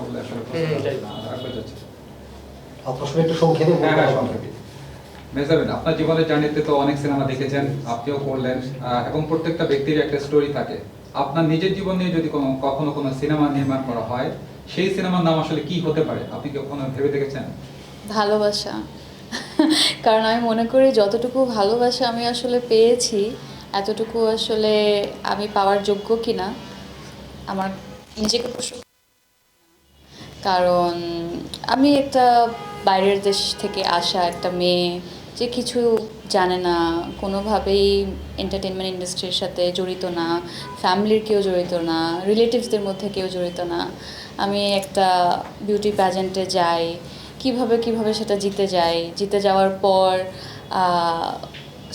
বললে আসলে একটু সংক্ষেপে বলতে হ্যাঁ হ্যাঁ হবে। সংক্ষেপে মেজাবিন আপনার জীবনের জার্নিতে তো অনেক সিনেমা দেখেছেন আপনিও করলেন এবং প্রত্যেকটা ব্যক্তির একটা স্টোরি থাকে। আপনার নিজের জীবন নিয়ে যদি কোনো কখনো কোনো সিনেমা নির্মাণ করা হয় সেই সিনেমার নাম আসলে কি হতে পারে? আপনি কি কখনো ভেবে দেখেছেন? ভালোবাসা। কারণ আমি মনে করি যতটুকু ভালোবাসা আমি আসলে পেয়েছি এতটুকু আসলে আমি পাওয়ার যোগ্য কিনা আমার নিজেকে প্রশ্ন কারণ আমি একটা বাইরের দেশ থেকে আসা একটা মেয়ে যে কিছু জানে না, কোনোভাবেই এন্টারটেনমেন্ট ইন্ডাস্ট্রির সাথে জড়িত না ফ্যামিলির কেউ জড়িত না রিলেটিভসদের মধ্যে কেউ জড়িত না। আমি একটা বিউটি প্যাজেন্টে যাই, কীভাবে কীভাবে সেটা জিতে যাই। জিতে যাওয়ার পর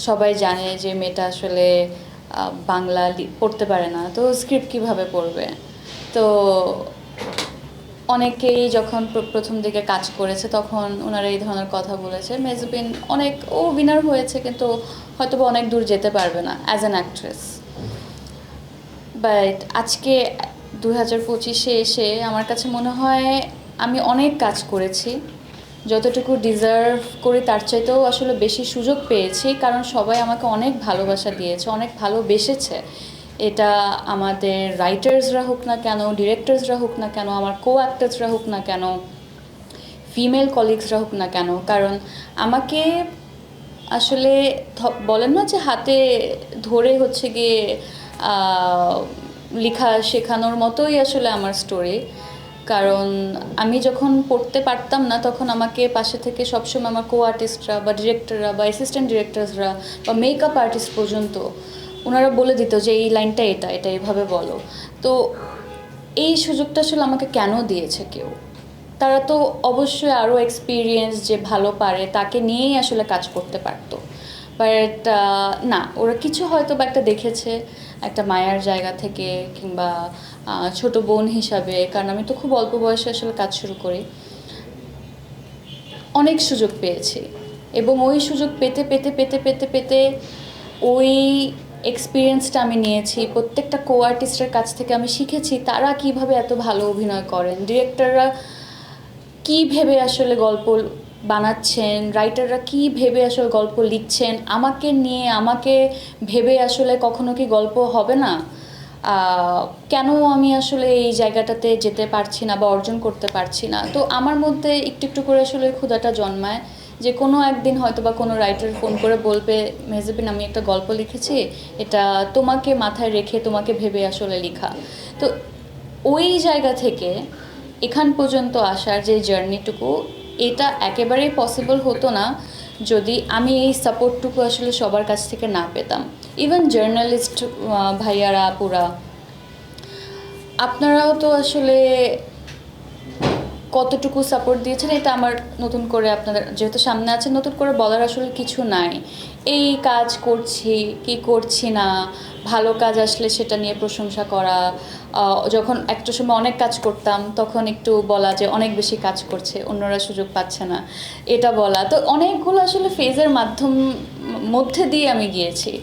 সবাই জানে যে মেয়েটা আসলে বাংলা পড়তে পারে না। তো স্ক্রিপ্ট কীভাবে পড়বে? তো অনেকেই যখন প্রথম দিকে কাজ করেছে, তখন ওনারা এই ধরনের কথা বলেছে। মেজবিন অনেক, ও উইনার হয়েছে, কিন্তু হয়তো অনেক দূর যেতে পারবে না অ্যাজ অ্যান অ্যাক্ট্রেস বাট আজকে দু হাজার পঁচিশে এসে আমার কাছে মনে হয় আমি অনেক কাজ করেছি। যতটুকু ডিজার্ভ করি, তার চাইতেও আসলে বেশি সুযোগ পেয়েছি, কারণ সবাই আমাকে অনেক ভালোবাসা দিয়েছে, অনেক ভালোবেসেছে। এটা আমাদের রাইটার্সরা হোক না কেন ডিরেক্টরসরা হোক না কেন, আমার কো অ্যাক্টার্সরা হোক না কেন ফিমেল কলিগসরা হোক না কেন, কারণ আমাকে আসলে বলেন না যে হাতে ধরে হচ্ছে গিয়ে লেখা শেখানোর মতোই আসলে আমার স্টোরি কারণ আমি যখন পড়তে পারতাম না, তখন আমাকে পাশে থেকে সবসময় আমার কো আর্টিস্টরা বা ডিরেক্টররা বা অ্যাসিস্ট্যান্ট ডিরেক্টরসরা বা মেকআপ আর্টিস্ট পর্যন্ত ওনারা বলে দিত যে এই লাইনটা এটা এটা এভাবে বলো। তো এই সুযোগটা আসলে আমাকে কেন দিয়েছে কেউ? তারা তো অবশ্যই আরও এক্সপিরিয়েন্স যে ভালো পারে, তাকে নিয়েই আসলে কাজ করতে পারতো। বাট না, ওরা কিছু হয়তো বা একটা দেখেছে একটা মায়ার জায়গা থেকে কিংবা ছোট বোন হিসাবে, কারণ আমি তো খুব অল্প বয়সে আসলে কাজ শুরু করি। অনেক সুযোগ পেয়েছি। এবং ওই সুযোগ পেতে পেতে পেতে পেতে পেতে ওই এক্সপিরিয়েন্সটা আমি নিয়েছি, প্রত্যেকটা কো আর্টিস্টের কাছ থেকে আমি শিখেছি, তারা কীভাবে এত ভালো অভিনয় করেন? ডিরেক্টররা কি ভেবে আসলে গল্প বানাচ্ছেন? রাইটাররা কি ভেবে আসলে গল্প লিখছেন? আমাকে নিয়ে, আমাকে ভেবে আসলে কখনো কি গল্প হবে না? কেন আমি আসলে এই জায়গাটাতে যেতে পারছি না বা অর্জন করতে পারছি না? তো আমার মধ্যে একটু একটু করে আসলে ক্ষুধাটা জন্মায়। যে কোনো একদিন হয়তো বা কোনো রাইটার ফোন করে বলবে, মেহজাবিন, আমি একটা গল্প লিখেছি, এটা তোমাকে মাথায় রেখে তোমাকে ভেবে আসলে লেখা। তো ওই জায়গা থেকে এখান পর্যন্ত আসার যে জার্নিটুকু, এটা একেবারেই পসিবল হতো না যদি আমি এই সাপোর্টটুকু আসলে সবার কাছ থেকে না পেতাম। ইভেন জার্নালিস্ট ভাইয়ারা, আপুরা, আপনারাও তো আসলে কতটুকু সাপোর্ট দিয়েছেন এটা আমার নতুন করে আপনাদের, যেহেতু সামনে আছে, নতুন করে বলার আসলে কিছু নাই। এই কাজ করছি, কি করছি না, ভালো কাজ আসলে সেটা নিয়ে প্রশংসা করা যখন একটা সময় অনেক কাজ করতাম, তখন একটু বলা যে অনেক বেশি কাজ করছে, অন্যরা সুযোগ পাচ্ছে না, এটা বলা। তো অনেকগুলো আসলে ফেজের মাধ্যম, মধ্যে দিয়ে আমি গিয়েছি।